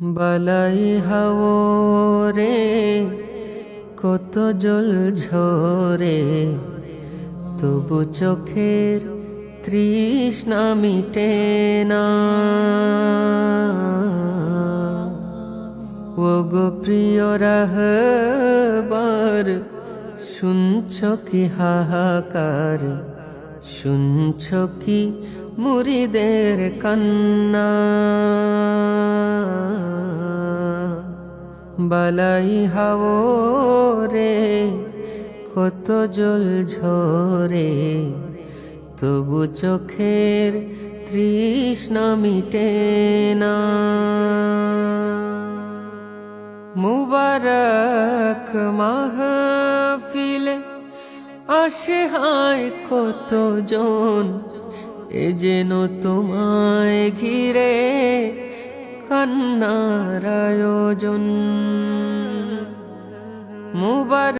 বালাই হাও রে কত জল ঝরে, তবু চোখের তৃষ্ণা মিটে না। ও গো প্রিয় রাহবার, শুনছ কি হাহাকার, শুনছ কি মুরিদের কান্না? বালাই হাও রে, কত জল ঝরে। তবু চোখের তৃষ্ণা মিটে না। মুবারক মাহফিলে আসে হায় কত জন এ যেন তোমায় ঘিরে কান্নার আয়োজন। মুবার